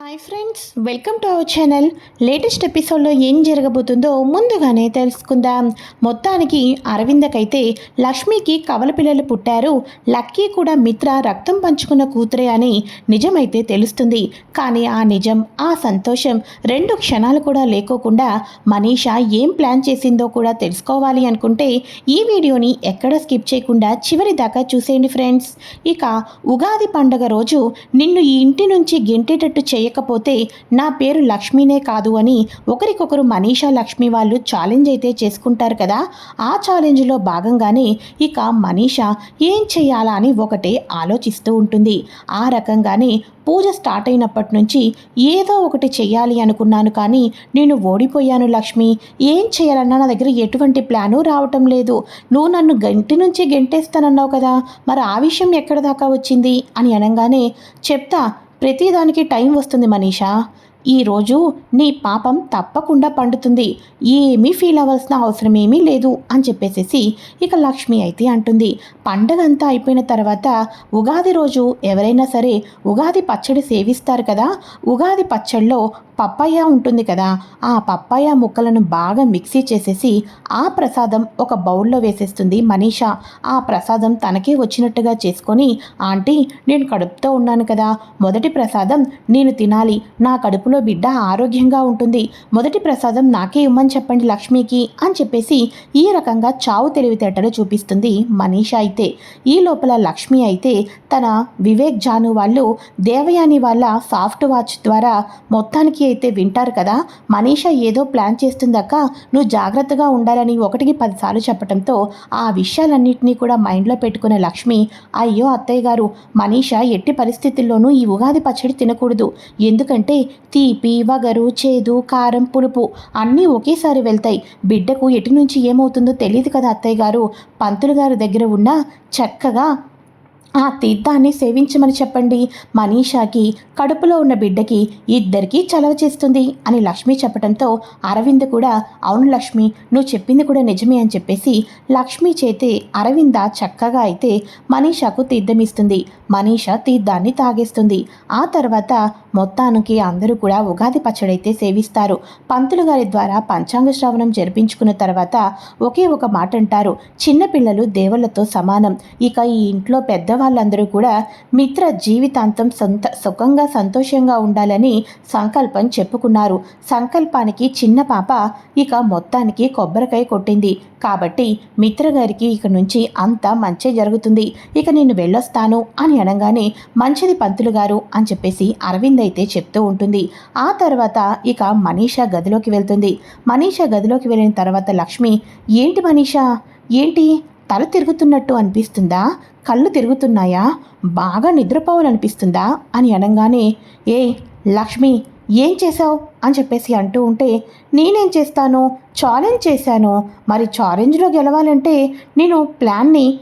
Hi friends welcome to our channel latest ఎపిసోడ్లో ఏం జరగబోతుందో ముందుగానే తెలుసుకుందాం. మొత్తానికి అరవిందకైతే లక్ష్మికి కవల పిల్లలు పుట్టారు. లక్కీ కూడా మిత్ర రక్తం పంచుకున్న కూతురే అని నిజమైతే తెలుస్తుంది. కానీ ఆ నిజం ఆ సంతోషం రెండు క్షణాలు కూడా లేకోకుండా మనీషా ఏం ప్లాన్ చేసిందో కూడా తెలుసుకోవాలి అనుకుంటే ఈ వీడియోని ఎక్కడ స్కిప్ చేయకుండా చివరి దాకా చూసేయండి ఫ్రెండ్స్ ఇక ఉగాది పండగ రోజు నిన్ను ఈ ఇంటి నుంచి గెంటేటట్టు చేయకపోతే నా పేరు లక్ష్మీనే కాదు అని ఒకరికొకరు మనీషా లక్ష్మి వాళ్ళు ఛాలెంజ్ అయితే చేసుకుంటారు కదా ఆ ఛాలెంజ్లో భాగంగానే ఇక మనీషా ఏం చేయాలా అని ఒకటే ఆలోచిస్తూ ఉంటుంది. ఆ రకంగానే పూజ స్టార్ట్ అయినప్పటి నుంచి ఏదో ఒకటి చేయాలి అనుకున్నాను కానీ నేను ఓడిపోయాను లక్ష్మి. ఏం చేయాలన్నా నా దగ్గర ఎటువంటి ప్లాను రావటం లేదు. నువ్వు నన్ను గంటి నుంచి గెంటేస్తానన్నావు కదా మరి ఆ విషయం ఎక్కడ దాకా వచ్చింది? అని అనగానే చెప్తా ప్రతిదానికి టైం వస్తుంది మనీషా. ఈరోజు నీ పాపం తప్పకుండా పండుతుంది. ఏమీ ఫీల్ అవ్వాల్సిన అవసరం ఏమీ లేదు అని చెప్పేసేసి ఇక లక్ష్మి అయితే అంటుంది. పండగ అంతా అయిపోయిన తర్వాత ఉగాది రోజు ఎవరైనా సరే ఉగాది పచ్చడి సేవిస్తారు కదా. ఉగాది పచ్చడిలో పప్పాయ ఉంటుంది కదా ఆ పప్పాయ ముక్కలను బాగా మిక్సీ చేసేసి ఆ ప్రసాదం ఒక బౌల్లో వేసేస్తుంది మనీషా. ఆ ప్రసాదం తనకే వచ్చినట్టుగా చేసుకొని ఆంటీ నేను కడుపుతో ఉన్నాను కదా మొదటి ప్రసాదం నేను తినాలి. నా కడుపులో బిడ్డ ఆరోగ్యంగా ఉంటుంది. మొదటి ప్రసాదం నాకే ఇవ్వమని చెప్పండి లక్ష్మికి అని చెప్పేసి ఈ రకంగా చావు తెలివితేటలు చూపిస్తుంది మనీషా అయితే. ఈ లోపల లక్ష్మి అయితే తన వివేక్ జాను వాళ్ళు దేవయాని వాళ్ళ సాఫ్ట్ వాచ్ ద్వారా మొత్తానికి అయితే వింటారు కదా? మనీష ఏదో ప్లాన్ చేస్తుందక్క. నువ్వు జాగ్రత్తగా ఉండాలని ఒకటికి పదిసార్లు చెప్పడంతో ఆ విషయాలన్నింటినీ కూడా మైండ్లో పెట్టుకున్న లక్ష్మి అయ్యో అత్తయ్య గారు మనీష ఎట్టి పరిస్థితుల్లోనూ ఈ ఉగాది పచ్చడి తినకూడదు. ఎందుకంటే తీపి వగరు చేదు కారం పులుపు అన్నీ ఒకేసారి వెళ్తాయి. బిడ్డకు ఎటు నుంచి ఏమవుతుందో తెలియదు కదా అత్తయ్య గారు. పంతులు గారి దగ్గర ఉన్న చక్కగా ఆ తీర్థాన్ని సేవించమని చెప్పండి. మనీషాకి కడుపులో ఉన్న బిడ్డకి ఇద్దరికీ చలవ చేస్తుంది అని లక్ష్మి చెప్పడంతో అరవింద్ కూడా అవును లక్ష్మి నువ్వు చెప్పింది కూడా నిజమే అని చెప్పేసి లక్ష్మి చేతే అరవింద చక్కగా అయితే మనీషాకు తీర్థం ఇస్తుంది. మనీషా తీర్థాన్ని తాగేస్తుంది. ఆ తర్వాత మొత్తానికి అందరూ కూడా ఉగాది పచ్చడైతే సేవిస్తారు. పంతులు గారి ద్వారా పంచాంగ శ్రవణం జరిపించుకున్న తర్వాత ఒకే ఒక మాట అంటారు చిన్నపిల్లలు దేవుళ్ళతో సమానం. ఇక ఈ ఇంట్లో పెద్దవాళ్ళందరూ కూడా మిత్ర జీవితాంతం సొంత సుఖంగా సంతోషంగా ఉండాలని సంకల్పం చెప్పుకున్నారు. సంకల్పానికి చిన్న పాప ఇక మొత్తానికి కొబ్బరికాయ కొట్టింది. కాబట్టి మిత్ర గారికి ఇక నుంచి అంతా మంచి జరుగుతుంది. ఇక నేను వెళ్ళొస్తాను అని అనగానే మంచిది పంతులు గారు అని చెప్పేసి అరవింద్ అయితే చెప్తూ ఉంటుంది. ఆ తర్వాత ఇక మనీషా గదిలోకి వెళ్తుంది. మనీషా గదిలోకి వెళ్ళిన తర్వాత లక్ష్మి ఏంటి మనీషా? ఏంటి? తల తిరుగుతున్నట్టు అనిపిస్తుందా? కళ్ళు తిరుగుతున్నాయా? బాగా నిద్రపోవాలనిపిస్తుందా? అని అనగానే ఏ లక్ష్మి ఏం చేశావు? అని చెప్పేసి అంటూ ఉంటే నేనేం చేస్తాను? ఛాలెంజ్ చేశాను. మరి ఛాలెంజ్లో గెలవాలంటే నేను ప్లాన్ని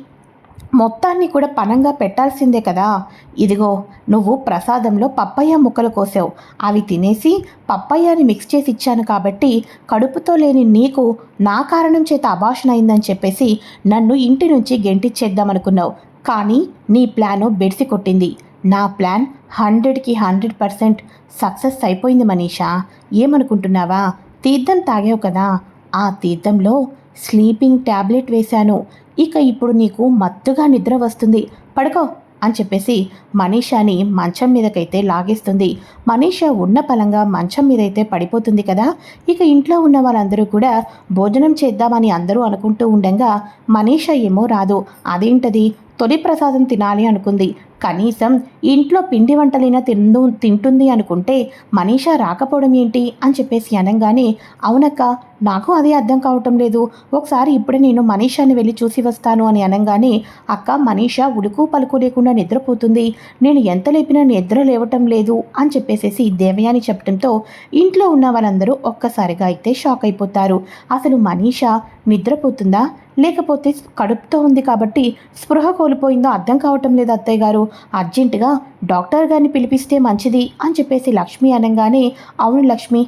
మొత్తాన్ని కూడా పనంగా పెట్టాల్సిందే కదా. ఇదిగో నువ్వు ప్రసాదంలో పప్పయ్య ముక్కలు కోసావు. అవి తినేసి పప్పయ్యని మిక్స్ చేసి ఇచ్చాను కాబట్టి కడుపుతో లేని నీకు నా కారణం చేత అభాషణ అయిందని చెప్పేసి నన్ను ఇంటి నుంచి గెంటిచ్చేద్దామనుకున్నావు. కానీ నీ ప్లాను బెడిసి కొట్టింది. నా ప్లాన్ హండ్రెడ్కి హండ్రెడ్ పర్సెంట్ సక్సెస్ అయిపోయింది మనీషా. ఏమనుకుంటున్నావా? తీర్థం తాగావు కదా. ఆ తీర్థంలో స్లీపింగ్ ట్యాబ్లెట్ వేశాను. ఇక ఇప్పుడు నీకు మత్తుగా నిద్ర వస్తుంది. పడుకో అని చెప్పేసి మనీషాని మంచం మీదకైతే లాగేస్తుంది. మనీషా ఉన్న పలంగా మంచం మీదైతే పడిపోతుంది కదా. ఇక ఇంట్లో ఉన్న వాళ్ళందరూ కూడా భోజనం చేద్దామని అందరూ అనుకుంటూ ఉండగా మనీషా ఏమో రాదు. అదేంటది? తొలి ప్రసాదం తినాలి అనుకుంది. కనీసం ఇంట్లో పిండి వంటలైనా తిందు తింటుంది అనుకుంటే మనీషా రాకపోవడం ఏంటి? అని చెప్పేసి అనగానే అవునక్క నాకు అదే అర్థం కావటం లేదు. ఒకసారి ఇప్పుడే నేను మనీషాని వెళ్ళి చూసి వస్తాను అని అనగానే అక్క మనీషా ఉడుకు పలుకు లేకుండా నిద్రపోతుంది. నేను ఎంత లేపినా నిద్ర లేవటం లేదు అని చెప్పేసేసి దేవయాని చెప్పడంతో ఇంట్లో ఉన్న వాళ్ళందరూ ఒక్కసారిగా అయితే షాక్ అయిపోతారు. అసలు మనీషా నిద్రపోతుందా? లేకపోతే కడుపుతో ఉంది కాబట్టి స్పృహ కోల్పోయిందో అర్థం కావటం లేదు అత్తయ్య గారు. అర్జెంటుగా డాక్టర్ గారిని పిలిపిస్తే మంచిది అని చెప్పేసి లక్ష్మి అనగానే అవును లక్ష్మి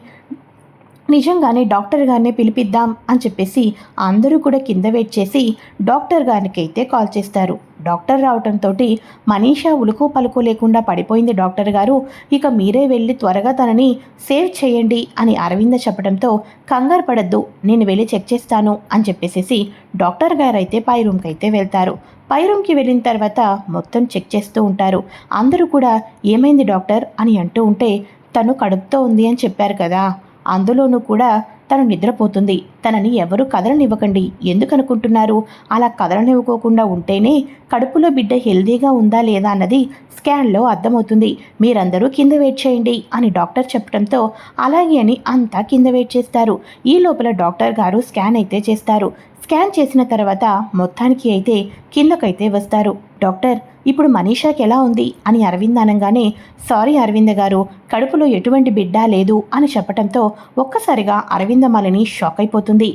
నిజంగానే డాక్టర్ గారిని పిలిపిద్దాం అని చెప్పేసి అందరూ కూడా కింద వెయిట్ చేసి డాక్టర్ గారికి అయితే కాల్ చేస్తారు. డాక్టర్ రావటంతో మనీషా ఉలుకు పలుకు లేకుండా పడిపోయింది డాక్టర్ గారు. ఇక మీరే వెళ్ళి త్వరగా తనని సేవ్ చేయండి అని అరవింద చెప్పడంతో కంగారు పడద్దు నేను వెళ్ళి చెక్ చేస్తాను అని చెప్పేసేసి డాక్టర్ గారు అయితే పై రూమ్కి అయితే వెళ్తారు. పై రూమ్కి వెళ్ళిన తర్వాత మొత్తం చెక్ చేస్తూ ఉంటారు. అందరూ కూడా ఏమైంది డాక్టర్ అని అంటూ ఉంటే తను కడుపుతో ఉంది అని చెప్పారు కదా. అందులోనూ కూడా తను నిద్రపోతుంది. తనని ఎవరు కదలనివ్వకండి. ఎందుకనుకుంటున్నారు? అలా కదలనివ్వకోకుండా ఉంటేనే కడుపులో బిడ్డ హెల్దీగా ఉందా లేదా అన్నది స్కాన్లో అర్థమవుతుంది. మీరందరూ కింద వెయిట్ చేయండి అని డాక్టర్ చెప్పడంతో అలాగే అని అంతా కింద వెయిట్ చేస్తారు. ఈ లోపల డాక్టర్ గారు స్కాన్ అయితే చేస్తారు. స్కాన్ చేసిన తర్వాత మొత్తానికి అయితే కిందకైతే వస్తారు. డాక్టర్ ఇప్పుడు మనీషాకి ఎలా ఉంది? అని అరవింద్ అనగానే సారీ అరవింద గారు కడుపులో ఎటువంటి బిడ్డ లేదు అని చెప్పడంతో ఒక్కసారిగా అరవిందమాలని షాక్ అయిపోతుంది.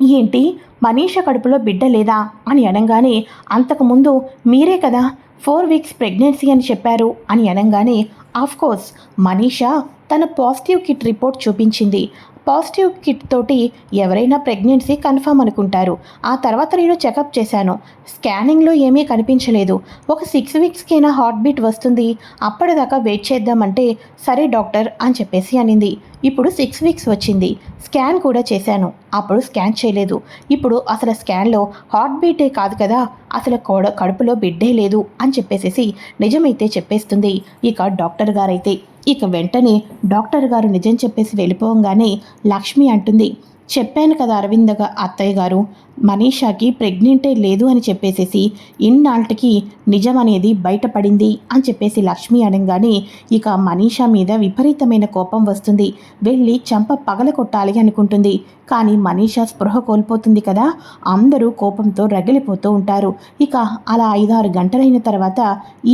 ఏంటి? మనీష కడుపులో బిడ్డ లేదా? అని అనగానే అంతకుముందు మీరే కదా ఫోర్ వీక్స్ ప్రెగ్నెన్సీ అని చెప్పారు అని అనగానే ఆఫ్కోర్స్ మనీషా తన పాజిటివ్ కిట్ రిపోర్ట్ చూపించింది. పాజిటివ్ కిట్ తోటి ఎవరైనా ప్రెగ్నెన్సీ కన్ఫర్మ్ అనుకుంటారు. ఆ తర్వాత నేను చెకప్ చేశాను. స్కానింగ్లో ఏమీ కనిపించలేదు. ఒక సిక్స్ వీక్స్కైనా హార్ట్ బీట్ వస్తుంది. అప్పటిదాకా వెయిట్ చేద్దామంటే సరే డాక్టర్ అని చెప్పేసి అనింది. ఇప్పుడు సిక్స్ వీక్స్ వచ్చింది. స్కాన్ కూడా చేశాను. అప్పుడు స్కాన్ చేయలేదు. ఇప్పుడు అసలు స్కాన్లో హార్ట్ బీటే కాదు కదా. అసలు కోడ కడుపులో బిడ్డే లేదు అని చెప్పేసేసి నిజమైతే చెప్పేస్తుంది ఇక డాక్టర్ గారైతే. ఇక వెంటనే డాక్టర్ గారు నిజం చెప్పేసి వెళ్ళిపోగానే లక్ష్మి అంటుంది చెప్పాను కదా అరవింద అత్తయ్య గారు. మనీషాకి ప్రెగ్నెంటే లేదు అని చెప్పేసేసి ఇన్నాళ్ళకి నిజం అనేది బయటపడింది అని చెప్పేసి లక్ష్మి అనగానే ఇక మనీషా మీద విపరీతమైన కోపం వస్తుంది. వెళ్ళి చంప పగల కొట్టాలి అనుకుంటుంది. కానీ మనీషా స్పృహ కోల్పోతుంది కదా అందరూ కోపంతో రగిలిపోతూ ఉంటారు. ఇక అలా ఐదారు గంటలైన తర్వాత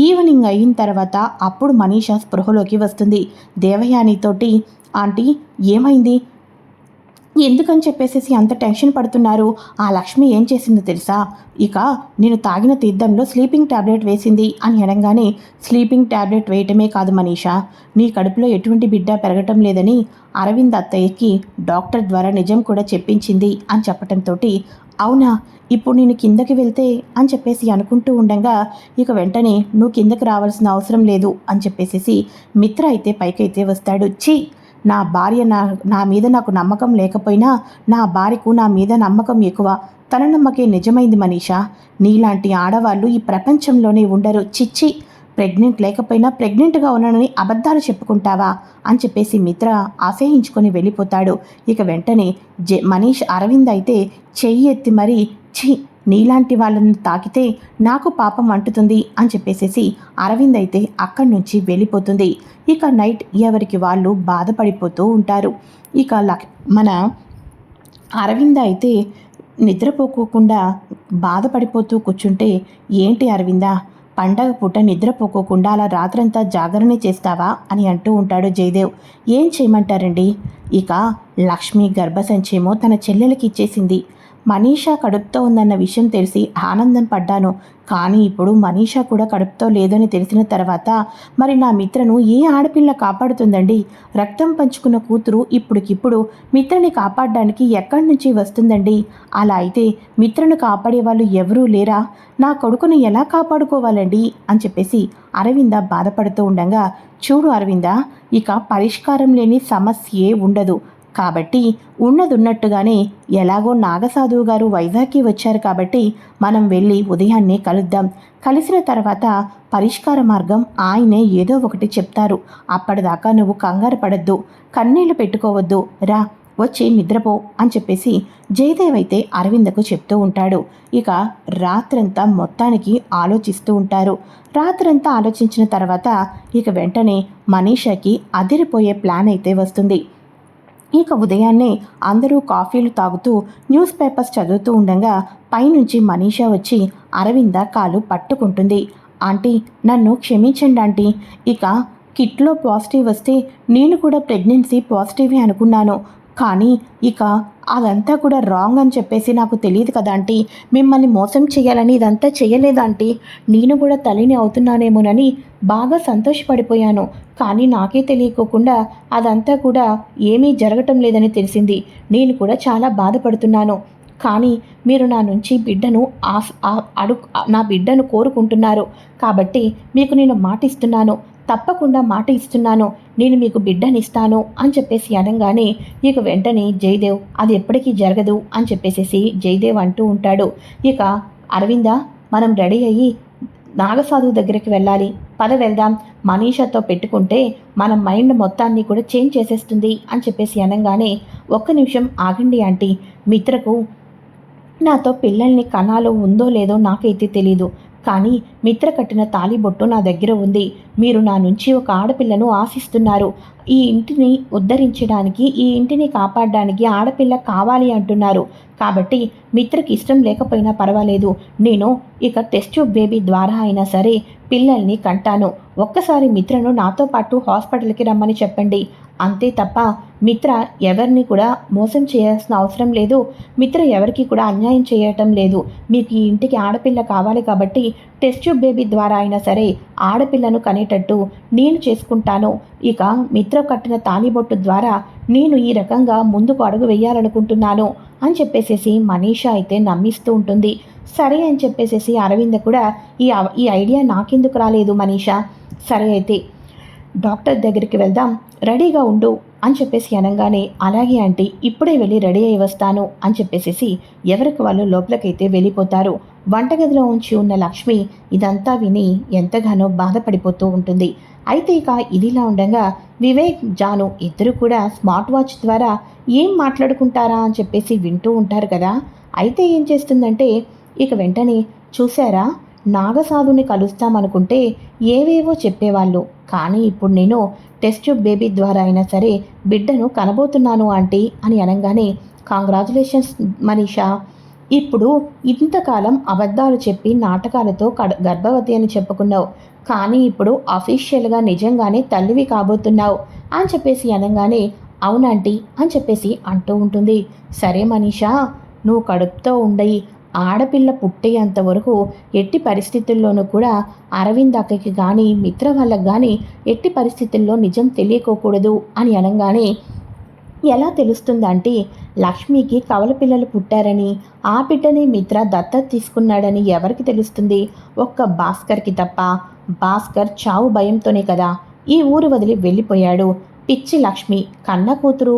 ఈవినింగ్ అయిన తర్వాత అప్పుడు మనీషా స్పృహలోకి వస్తుంది. దేవయానితోటి ఆంటీ ఏమైంది? ఎందుకని చెప్పేసేసి అంత టెన్షన్ పడుతున్నారు? ఆ లక్ష్మి ఏం చేసిందో తెలుసా? ఇక నేను తాగిన తీర్థంలో స్లీపింగ్ ట్యాబ్లెట్ వేసింది అని అనగానే స్లీపింగ్ ట్యాబ్లెట్ వేయటమే కాదు మనీషా. నీ కడుపులో ఎటువంటి బిడ్డ పెరగటం లేదని అరవింద్ అత్తయ్యకి డాక్టర్ ద్వారా నిజం కూడా చెప్పించింది అని చెప్పటంతో అవునా ఇప్పుడు నేను కిందకి వెళ్తే అని చెప్పేసి అనుకుంటూ ఉండగా ఇక వెంటనే నువ్వు కిందకి రావాల్సిన అవసరం లేదు అని చెప్పేసేసి మిత్ర అయితే పైకైతే వస్తాడు. చీ నా భార్య నా నా మీద నాకు నమ్మకం లేకపోయినా నా భార్యకు నా మీద నమ్మకం ఎక్కువ. తన నమ్మకే నిజమైంది మనీషా. నీలాంటి ఆడవాళ్ళు ఈ ప్రపంచంలోనే ఉండరు. చిచ్చి! ప్రెగ్నెంట్ లేకపోయినా ప్రెగ్నెంట్గా ఉన్నానని అబద్ధాలు చెప్పుకుంటావా? అని చెప్పేసి మిత్ర అసహించుకొని వెళ్ళిపోతాడు. ఇక వెంటనే జె మనీష్ అరవింద్ అయితే చెయ్యి ఎత్తి మరీ ఛీ! నీలాంటి వాళ్ళని తాకితే నాకు పాపం అంటుతుంది అని చెప్పేసేసి అరవింద్ అయితే అక్కడి నుంచి వెళ్ళిపోతుంది. ఇక నైట్ ఎవరికి వాళ్ళు బాధపడిపోతూ ఉంటారు. ఇక లక్ మన అరవింద అయితే నిద్రపోకోకుండా బాధపడిపోతూ కూర్చుంటే ఏంటి అరవింద పండగ పూట నిద్రపోకోకుండా అలా రాత్రంతా జాగరణ చేస్తావా? అని అంటూ ఉంటాడు జయదేవ్. ఏం చేయమంటారండి? ఇక లక్ష్మి గర్భసంచేమో తన చెల్లెలకి ఇచ్చేసింది. మనీషా కడుపుతో ఉందన్న విషయం తెలిసి ఆనందం పడ్డాను. కానీ ఇప్పుడు మనీషా కూడా కడుపుతో లేదని తెలిసిన తర్వాత మరి నా మిత్రను ఏ ఆడపిల్ల కాపాడుతుందండి? రక్తం పంచుకున్న కూతురు ఇప్పుడుకిప్పుడు మిత్రని కాపాడడానికి ఎక్కడి నుంచి వస్తుందండి? అలా అయితే మిత్రను కాపాడే వాళ్ళు ఎవరూ లేరా? నా కొడుకును ఎలా కాపాడుకోవాలండి? అని చెప్పేసి అరవింద బాధపడుతూ ఉండగా చూడు అరవింద ఇక పరిష్కారం లేని సమస్యే ఉండదు. కాబట్టి ఉన్నదున్నట్టుగానే ఎలాగో నాగసాధువు గారు వైజాగ్కి వచ్చారు కాబట్టి మనం వెళ్ళి ఉదయాన్నే కలుద్దాం. కలిసిన తర్వాత పరిష్కార మార్గం ఆయనే ఏదో ఒకటి చెప్తారు. అప్పటిదాకా నువ్వు కంగారు పడద్దు. కన్నీళ్ళు పెట్టుకోవద్దు. రా వచ్చి నిద్రపో అని చెప్పేసి జయదేవ్ అయితే అరవిందకు చెప్తూ ఉంటాడు. ఇక రాత్రంతా మొత్తానికి ఆలోచిస్తూ ఉంటారు. రాత్రంతా ఆలోచించిన తర్వాత ఇక వెంటనే మనీషాకి అదిరిపోయే ప్లాన్ అయితే వస్తుంది. ఇక ఉదయాన్నే అందరూ కాఫీలు తాగుతూ న్యూస్ పేపర్స్ చదువుతూ ఉండగా పైనుంచి మనీషా వచ్చి అరవింద కాలు పట్టుకుంటుంది. ఆంటీ నన్ను క్షమించండి ఆంటీ. ఇక కిట్లో పాజిటివ్ వస్తే నేను కూడా ప్రెగ్నెన్సీ పాజిటివే అనుకున్నాను. కానీ ఇక అదంతా కూడా రాంగ్ అని చెప్పేసి నాకు తెలియదు కదా ఆంటీ. మిమ్మల్ని మోసం చేయాలని ఇదంతా చేయలేదంటీ నేను కూడా తల్లిని అవుతున్నానేమోనని బాగా సంతోషపడిపోయాను. కానీ నాకే తెలియకోకుండా అదంతా కూడా ఏమీ జరగటం లేదని తెలిసింది. నేను కూడా చాలా బాధపడుతున్నాను. కానీ మీరు నా నుంచి బిడ్డను ఆఫ్ అడుగు నా బిడ్డను కోరుకుంటున్నారు. కాబట్టి మీకు నేను మాట ఇస్తున్నాను. తప్పకుండా మాట ఇస్తున్నాను. నేను మీకు బిడ్డనిస్తాను అని చెప్పేసి అనగానే ఇక వెంటనే జయదేవ్ అది ఎప్పటికీ జరగదు అని చెప్పేసేసి జయదేవ్ అంటూ ఉంటాడు. ఇక అరవింద మనం రెడీ అయ్యి నాగసాధువు దగ్గరికి వెళ్ళాలి. పద వెళ్దాం. మనీషాతో పెట్టుకుంటే మన మైండ్ మొత్తాన్ని కూడా చేంజ్ చేసేస్తుంది అని చెప్పేసి అనగానే ఒక్క నిమిషం ఆగండి ఆంటీ. మిత్రకు నాతో పిల్లల్ని కణాలు ఉందో లేదో నాకైతే తెలీదు. కానీ మిత్ర కట్టిన తాలిబొట్టు నా దగ్గర ఉంది. మీరు నా నుంచి ఒక ఆడపిల్లను ఆశిస్తున్నారు. ఈ ఇంటిని ఉద్ధరించడానికి ఈ ఇంటిని కాపాడడానికి ఆడపిల్ల కావాలి అంటున్నారు. కాబట్టి మిత్రకి ఇష్టం లేకపోయినా పర్వాలేదు. నేను ఇక టెస్ట్ ట్యూబ్ బేబీ ద్వారా అయినా సరే పిల్లల్ని కంటాను. ఒక్కసారి మిత్రను నాతో పాటు హాస్పిటల్కి రమ్మని చెప్పండి. అంతే తప్ప మిత్ర ఎవరిని కూడా మోసం చేయాల్సిన అవసరం లేదు. మిత్ర ఎవరికి కూడా అన్యాయం చేయటం లేదు. మీకు ఈ ఇంటికి ఆడపిల్ల కావాలి కాబట్టి టెస్ట్ యూట్యూబ్ బేబీ ద్వారా అయినా సరే ఆడపిల్లను కనేటట్టు నేను చేసుకుంటాను. ఇక మిత్ర కట్టిన తాలిబొట్టు ద్వారా నేను ఈ రకంగా ముందుకు అడుగు వేయాలనుకుంటున్నాను అని చెప్పేసేసి మనీషా అయితే నమ్మిస్తూ ఉంటుంది. సరే అని చెప్పేసేసి అరవింద కూడా ఈ ఈ ఐడియా నాకెందుకు రాలేదు మనీషా? సరే అయితే డాక్టర్ దగ్గరికి వెళ్దాం రెడీగా ఉండు అని చెప్పేసి అనగానే అలాగే ఆంటీ ఇప్పుడే వెళ్ళి రెడీ అయి వస్తాను అని చెప్పేసేసి ఎవరికి వాళ్ళు లోపలికైతే వెళ్ళిపోతారు. వంటగదిలో ఉంచి ఉన్న లక్ష్మి ఇదంతా విని ఎంతగానో బాధపడిపోతూ ఉంటుంది. అయితే ఇక ఇదిలా ఉండగా వివేక్ జాను ఇద్దరు కూడా స్మార్ట్ వాచ్ ద్వారా ఏం మాట్లాడుకుంటారా అని చెప్పేసి వింటూ ఉంటారు కదా. అయితే ఏం చేస్తుందంటే ఇక వెంటనే చూశారా నాగసాధుని కలుస్తామనుకుంటే ఏవేవో చెప్పేవాళ్ళు. కానీ ఇప్పుడు నేను టెస్ట్ ట్యూబ్ బేబీ ద్వారా అయినా సరే బిడ్డను కనబోతున్నాను ఆంటీ అని అనగానే కాంగ్రాచులేషన్స్ మనీషా! ఇప్పుడు ఇంతకాలం అబద్ధాలు చెప్పి నాటకాలతో గర్భవతి అని చెప్పుకున్నావు. కానీ ఇప్పుడు అఫీషియల్గా నిజంగానే తల్లివి కాబోతున్నావు అని చెప్పేసి అనగానే అవునంటీ అని చెప్పేసి అంటూ ఉంటుంది. సరే మనీషా నువ్వు కడుపుతో ఉండయి ఆడపిల్ల పుట్టేంత వరకు ఎట్టి పరిస్థితుల్లోనూ కూడా అరవింద్ అక్కకి కానీ మిత్ర వాళ్ళకి కానీ ఎట్టి పరిస్థితుల్లో నిజం తెలియకోకూడదు అని అనగానే ఎలా తెలుస్తుందంటే లక్ష్మికి కవల పిల్లలు పుట్టారని ఆ బిడ్డని మిత్ర దత్తత తీసుకున్నాడని ఎవరికి తెలుస్తుంది? ఒక్క భాస్కర్కి తప్ప. భాస్కర్ చావు భయంతోనే కదా ఈ ఊరు వదిలి వెళ్ళిపోయాడు. పిచ్చి లక్ష్మి కన్న కూతురు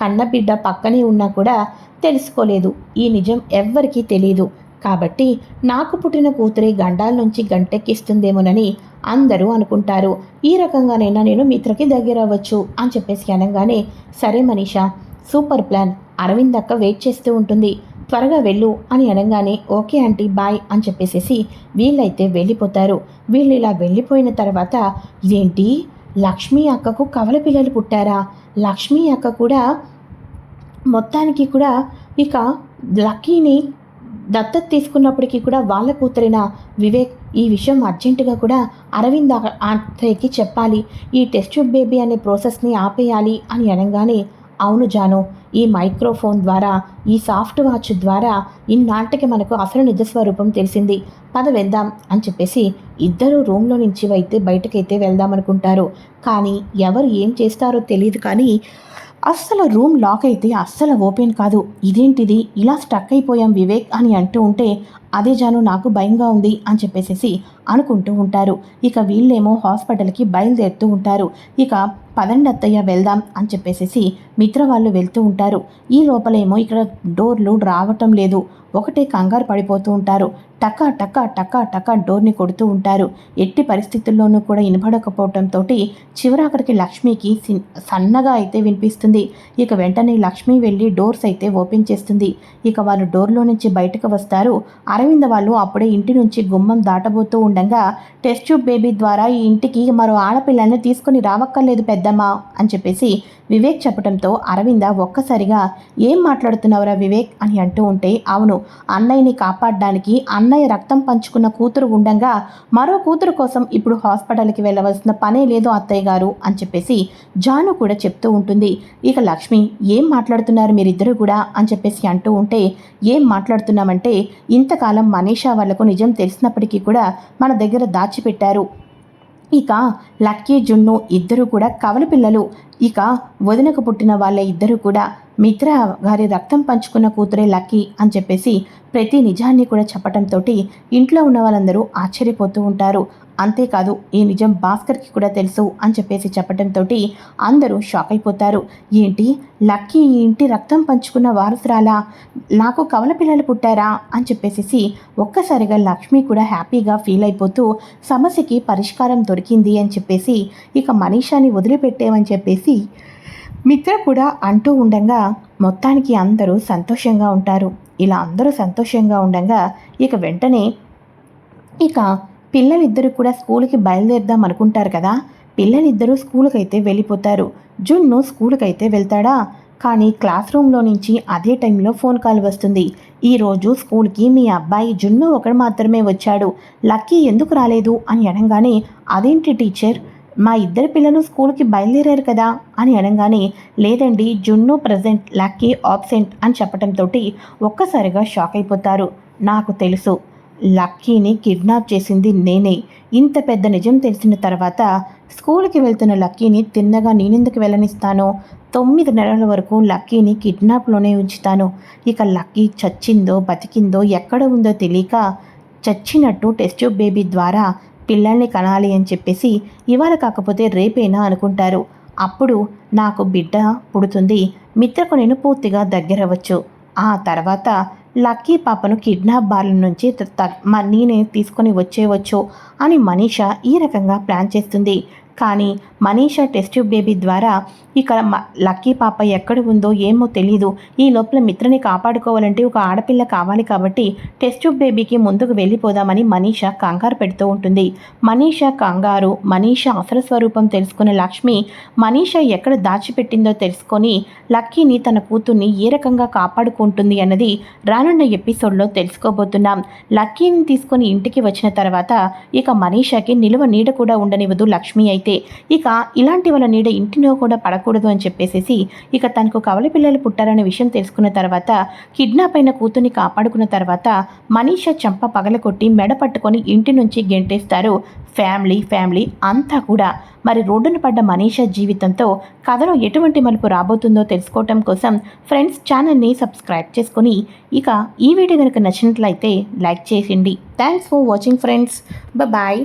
కన్న బిడ్డ పక్కనే ఉన్నా కూడా తెలుసుకోలేదు. ఈ నిజం ఎవ్వరికీ తెలియదు కాబట్టి నాకు పుట్టిన కూతురే గండాల నుంచి గంటెక్కిస్తుందేమోనని అందరూ అనుకుంటారు ఈ రకంగానైనా నేను మిత్రకి దగ్గర అవ్వచ్చు అని చెప్పేసి అనగానే సరే మనీషా సూపర్ ప్లాన్. అరవింద్ అక్క వెయిట్ చేస్తూ ఉంటుంది. త్వరగా వెళ్ళు అని అనగానే ఓకే ఆంటీ బాయ్ అని చెప్పేసేసి వీళ్ళైతే వెళ్ళిపోతారు. వీళ్ళు ఇలా వెళ్ళిపోయిన తర్వాత ఇదేంటి లక్ష్మీ అక్కకు కవల పిల్లలు పుట్టారా? లక్ష్మీ అక్క కూడా మొత్తానికి కూడా ఇక లక్కీని దత్తత తీసుకున్నప్పటికీ కూడా వాళ్ళ కూతురైన వివేక్ ఈ విషయం అర్జెంటుగా కూడా అరవింద్ అత్తయ్యకి చెప్పాలి. ఈ టెస్ట్ ట్యూబ్ బేబీ అనే ప్రాసెస్ని ఆపేయాలి అని అనగానే అవును జాను ఈ మైక్రోఫోన్ ద్వారా ఈ సాఫ్ట్ వాచ్ ద్వారా ఇన్నాటికి మనకు అసలు నిజస్వరూపం తెలిసింది. పద వెళ్దాం అని చెప్పేసి ఇద్దరు రూమ్లో నుంచి అయితే బయటకైతే వెళ్దాం అనుకుంటారు కానీ ఎవరు ఏం చేస్తారో తెలియదు కానీ అస్సలు రూమ్ లాక్ అయితే అస్సలు ఓపెన్ కాదు. ఇదేంటిది? ఇలా స్టక్ అయిపోయాం వివేక్ అని అంటూ ఉంటే అదే జాను నాకు భయంగా ఉంది అని చెప్పేసి అనుకుంటూ ఉంటారు. ఇక వీళ్ళేమో హాస్పిటల్కి బయలుదేరుతూ ఉంటారు. ఇక పదండి అత్తయ్య వెళ్దాం అని చెప్పేసి మిత్ర వాళ్ళు వెళ్తూ ఉంటారు. ఈ లోపలేమో ఇక్కడ డోర్లు రావటం లేదు. ఒకటే కంగారు పడిపోతూ ఉంటారు. టక్క టక్క టక్క టక్క డోర్ని కొడుతూ ఉంటారు. ఎట్టి పరిస్థితుల్లోనూ కూడా వినపడకపోవడంతో చివరాఖరికి లక్ష్మికి సన్నగా అయితే వినిపిస్తుంది. ఇక వెంటనే లక్ష్మి వెళ్ళి డోర్స్ అయితే ఓపెన్ చేస్తుంది. ఇక వాళ్ళు డోర్లో నుంచి బయటకు వస్తారు. అరవింద వాళ్ళు అప్పుడే ఇంటి నుంచి గుమ్మం దాటబోతూ ఉండగా టెస్ట్ ట్యూబ్ బేబీ ద్వారా ఈ ఇంటికి మరో ఆడపిల్లల్ని తీసుకుని రావక్కర్లేదు పెద్ద పెద్దమ్మా అని చెప్పేసి వివేక్ చెప్పడంతో అరవింద ఒక్కసారిగా ఏం మాట్లాడుతున్నావురా వివేక్? అని అంటూ ఉంటే అవును అన్నయ్యని కాపాడడానికి అన్నయ్య రక్తం పంచుకున్న కూతురు ఉండగా మరో కూతురు కోసం ఇప్పుడు హాస్పిటల్కి వెళ్ళవలసిన పనే లేదు అత్తయ్య గారు అని చెప్పేసి జాను కూడా చెప్తూ ఉంటుంది. ఇక లక్ష్మి ఏం మాట్లాడుతున్నారు మీరిద్దరూ కూడా? అని చెప్పేసి అంటూ ఉంటే ఏం మాట్లాడుతున్నామంటే ఇంతకాలం మనీషా వాళ్ళకు నిజం తెలిసినప్పటికీ కూడా మన దగ్గర దాచిపెట్టారు. ఇక లక్కీ జున్ను ఇద్దరు కూడా కవల పిల్లలు. ఇక వదినకు పుట్టిన వాళ్ళ ఇద్దరు కూడా మిత్ర గారి రక్తం పంచుకున్న కూతురే లక్కీ అని చెప్పేసి ప్రతి నిజాన్ని కూడా చెప్పటంతో ఇంట్లో ఉన్న వాళ్ళందరూ ఆశ్చర్యపోతూ ఉంటారు. అంతేకాదు ఈ నిజం భాస్కర్కి కూడా తెలుసు అని చెప్పేసి చెప్పడంతో అందరూ షాక్ అయిపోతారు. ఏంటి? లక్కీ ఈ ఇంటి రక్తం పంచుకున్న వారసురాలా? నాకు కవల పిల్లలు పుట్టారా? అని చెప్పేసి ఒక్కసారిగా లక్ష్మి కూడా హ్యాపీగా ఫీల్ అయిపోతూ సమస్యకి పరిష్కారం దొరికింది అని చెప్పేసి ఇక మనీషాని వదిలిపెట్టేమని చెప్పేసి మిత్ర కూడా అంటూ ఉండగా మొత్తానికి అందరూ సంతోషంగా ఉంటారు. ఇలా అందరూ సంతోషంగా ఉండగా ఇక వెంటనే ఇక పిల్లలిద్దరూ కూడా స్కూల్కి బయలుదేరదాం అనుకుంటారు కదా. పిల్లలిద్దరూ స్కూల్కి అయితే వెళ్ళిపోతారు. జున్ను స్కూల్కి అయితే వెళ్తాడా? కానీ క్లాస్ రూమ్లో నుంచి అదే టైంలో ఫోన్ కాల్ వస్తుంది. ఈరోజు స్కూల్కి మీ అబ్బాయి జున్ను ఒకడు మాత్రమే వచ్చాడు. లక్కీ ఎందుకు రాలేదు? అని అనగానే అదేంటి టీచర్? మా ఇద్దరు పిల్లలు స్కూల్కి బయలుదేరారు కదా? అని అనగానే లేదండి జున్ను ప్రజెంట్ లక్కీ ఆబ్సెంట్ అని చెప్పడంతో ఒక్కసారిగా షాక్ అయిపోతారు. నాకు తెలుసు. లక్కీని కిడ్నాప్ చేసింది నేనే. ఇంత పెద్ద నిజం తెలిసిన తర్వాత స్కూల్కి వెళ్తున్న లక్కీని తిన్నగా నేనెందుకు వెళ్ళనిస్తాను? తొమ్మిది నెలల వరకు లక్కీని కిడ్నాప్లోనే ఉంచుతాను. ఇక లక్కీ చచ్చిందో బతికిందో ఎక్కడ ఉందో తెలియక చచ్చినట్టు టెస్ట్ బేబీ ద్వారా పిల్లల్ని కనాలి అని చెప్పేసి ఇవాళ కాకపోతే రేపేనా అనుకుంటారు. అప్పుడు నాకు బిడ్డ పుడుతుంది. మిత్రకు నేను పూర్తిగా దగ్గరవచ్చు ఆ తర్వాత లక్కీ పాపను కిడ్నాప్ బార్ల నుంచి నేనే తీసుకొని వచ్చేయవచ్చు అని మనీషా ఈ రకంగా ప్లాన్ చేస్తుంది. కానీ మనీషా టెస్ట్ ట్యూబ్ బేబీ ద్వారా ఇక్కడ లక్కీ పాప ఎక్కడ ఉందో ఏమో తెలియదు ఈ లోపల మిత్రని కాపాడుకోవాలంటే ఒక ఆడపిల్ల కావాలి కాబట్టి టెస్ట్ ట్యూబ్ బేబీకి ముందుకు వెళ్ళిపోదామని మనీషా కంగారు పెడుతూ ఉంటుంది. మనీషా కంగారు మనీషా అసలు స్వరూపం తెలుసుకున్న లక్ష్మి మనీషా ఎక్కడ దాచిపెట్టిందో తెలుసుకొని లక్కీని తన కూతుర్ని ఏ రకంగా కాపాడుకుంటుంది అన్నది రానున్న ఎపిసోడ్లో తెలుసుకోబోతున్నాం. లక్కీని తీసుకొని ఇంటికి వచ్చిన తర్వాత ఇక మనీషాకి నిలువ నీడ కూడా ఉండనివ్వదు లక్ష్మి అయితే. ఇక ఇలాంటి వాళ్ళ నీడ ఇంటిలో కూడా పడకూడదు అని చెప్పేసి ఇక తనకు కవల పిల్లలు పుట్టారనే విషయం తెలుసుకున్న తర్వాత కిడ్నాప్ అయిన కూతుర్ని కాపాడుకున్న తర్వాత మనీషా చంప పగలకొట్టి మెడ పట్టుకొని ఇంటి నుంచి గెంటేస్తారు. ఫ్యామిలీ ఫ్యామిలీ అంతా కూడా. మరి రోడ్డున పడ్డ మనీషా జీవితంతో కథలో ఎటువంటి మలుపు రాబోతుందో తెలుసుకోవటం కోసం ఫ్రెండ్స్ ఛానల్ని సబ్స్క్రైబ్ చేసుకొని ఇక ఈ వీడియో కనుక నచ్చినట్లయితే like చేసిండి thanks for watching friends. Bye